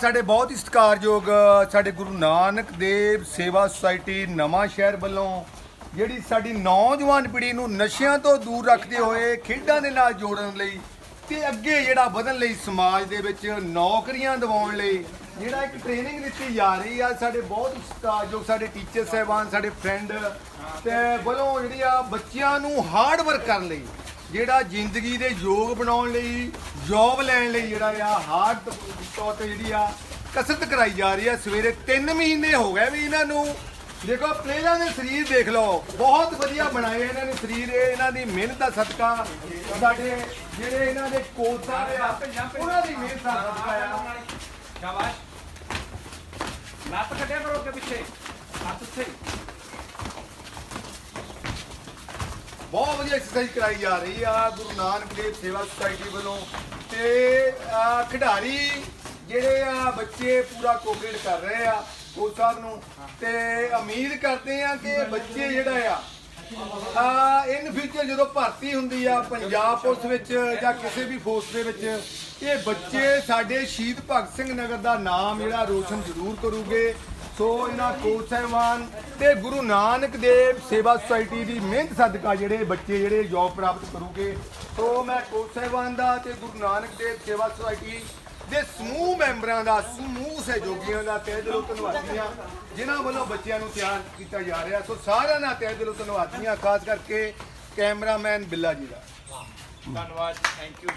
ਸਾਡੇ ਬਹੁਤ ਹੀ ਸਤਿਕਾਰਯੋਗ ਸਾਡੇ ਗੁਰੂ ਨਾਨਕ ਦੇਵ ਸੇਵਾ ਸੁਸਾਇਟੀ ਨਵਾਂ ਸ਼ਹਿਰ ਵੱਲੋਂ, ਜਿਹੜੀ ਸਾਡੀ ਨੌਜਵਾਨ ਪੀੜ੍ਹੀ ਨੂੰ ਨਸ਼ਿਆਂ ਤੋਂ ਦੂਰ ਰੱਖਦੇ ਹੋਏ ਖੇਡਾਂ ਦੇ ਨਾਲ ਜੋੜਨ ਲਈ ਤੇ ਅੱਗੇ ਜਿਹੜਾ ਵਧਣ ਲਈ ਸਮਾਜ ਦੇ ਵਿੱਚ ਨੌਕਰੀਆਂ ਦਿਵਾਉਣ ਲਈ ਜਿਹੜਾ ਇੱਕ ਟ੍ਰੇਨਿੰਗ ਦਿੱਤੀ ਜਾ ਰਹੀ ਆ, ਸਾਡੇ ਬਹੁਤ ਹੀ ਸਤਿਕਾਰਯੋਗ ਸਾਡੇ ਟੀਚਰ ਸਹਿਬਾਨ, ਸਾਡੇ ਫਰੈਂਡ ਤੇ ਵੱਲੋਂ ਜਿਹੜੀ ਆ ਬੱਚਿਆਂ ਨੂੰ ਹਾਰਡ ਵਰਕ ਕਰਨ ਲਈ ਜਿਹੜਾ ਜ਼ਿੰਦਗੀ ਦੇ ਯੋਗ ਬਣਾਉਣ ਲਈ ਜੌਬ ਲੈਣ ਲਈ ਜਿਹੜਾ ਆ ਹਾਰਡ ਤੌਰ ਤੇ ਜਿਹੜੀ ਆ, ਕਸਰਤ ਕਰਾਈ ਜਾ ਰਹੀ ਆ, ਸਵੇਰੇ 3 ਮਹੀਨੇ ਹੋ ਗਏ ਵੀ ਇਹਨਾਂ ਨੂੰ। ਦੇਖੋ ਪਲੇਅਰਾਂ ਦੇ ਸਰੀਰ ਦੇਖ ਲਓ, ਬਹੁਤ ਵਧੀਆ ਬਣਾਏ ਇਹਨਾਂ ਨੇ ਸਰੀਰ ਇਹਨਾਂ ਦੀ ਮਿਹਨਤ ਦਾ ਸਦਕਾ। ਸਾਡੇ ਜਿਹੜੇ ਇਹਨਾਂ ਦੇ ਕੋਚ ਸਾਹਿਬ ਆ, ਉਹਨਾਂ ਦੀ ਮਿਹਨਤ ਦਾ ਸਦਕਾ ਆ। ਸ਼ਾਬਾਸ਼। ਲੱਤ ਕੱਢਿਆ ਕਰੋ ਅੱਗੇ ਪਿੱਛੇ। ਹੱਥ ਉੱਥੇ ਬਹੁਤ ਵਧੀਆ ਐਕਸਰਸਾਈਜ਼ ਕਰਾਈ ਜਾ ਰਹੀ ਆ, ਗੁਰੂ ਨਾਨਕ ਦੇਵ ਸੇਵਾ ਸੁਸਾਇਟੀ ਵੱਲੋਂ। ਤੇ ਖਿਡਾਰੀ ਜਿਹੜੇ ਆ, ਬੱਚੇ ਪੂਰਾ ਕੋਆਪਰੇਟ ਕਰ ਰਹੇ ਆ ਕੋਚ ਸਾਹਿਬ ਨੂੰ। ਤੇ ਉਮੀਦ ਕਰਦੇ ਆ ਕਿ ਬੱਚੇ ਜਿਹੜਾ ਆ ਆ ਇਨ ਫਿਊਚਰ ਜਦੋਂ ਭਰਤੀ ਹੁੰਦੀ ਆ ਪੰਜਾਬ ਪੁਲਿਸ ਵਿੱਚ ਜਾਂ ਕਿਸੇ ਵੀ ਫੋਰਸ ਦੇ ਵਿੱਚ, ਇਹ ਬੱਚੇ ਸਾਡੇ ਸ਼ਹੀਦ ਭਗਤ ਸਿੰਘ ਨਗਰ ਦਾ ਨਾਮ ਜਿਹੜਾ ਰੋਸ਼ਨ ਜ਼ਰੂਰ ਕਰੂਗੇ। ਸੋ ਇਹਨਾਂ ਕੋਚ ਸਾਹਿਬਾਨ ਤੇ ਗੁਰੂ ਨਾਨਕ ਦੇਵ ਸੇਵਾ ਸੁਸਾਇਟੀ ਦੀ ਮਿਹਨਤ ਸਦਕਾ ਜਿਹੜੇ ਬੱਚੇ ਜਿਹੜੇ ਜੌਬ ਪ੍ਰਾਪਤ ਕਰੂਗੇ, ਸੋ ਮੈਂ ਕੋਚ ਸਾਹਿਬਾਨ ਦਾ ਤੇ ਗੁਰੂ ਨਾਨਕ ਦੇਵ ਸੇਵਾ ਸੁਸਾਇਟੀ ਦੇ ਸਮੂਹ ਮੈਂਬਰਾਂ ਦਾ, ਸਮੂਹ ਸਹਿਯੋਗੀਆਂ ਦਾ ਤਹਿ ਦਿਲੋਂ ਧੰਨਵਾਦੀ ਹਾਂ, ਜਿਨ੍ਹਾਂ ਵੱਲੋਂ ਬੱਚਿਆਂ ਨੂੰ ਤਿਆਰ ਕੀਤਾ ਜਾ ਰਿਹਾ। ਸੋ ਸਾਰਿਆਂ ਦਾ ਤਹਿ ਦਿਲੋਂ ਧੰਨਵਾਦੀ ਹਾਂ, ਖਾਸ ਕਰਕੇ ਕੈਮਰਾਮੈਨ ਬਿੱਲਾ ਜੀ ਦਾ। ਧੰਨਵਾਦ ਥੈਂਕ ਯੂ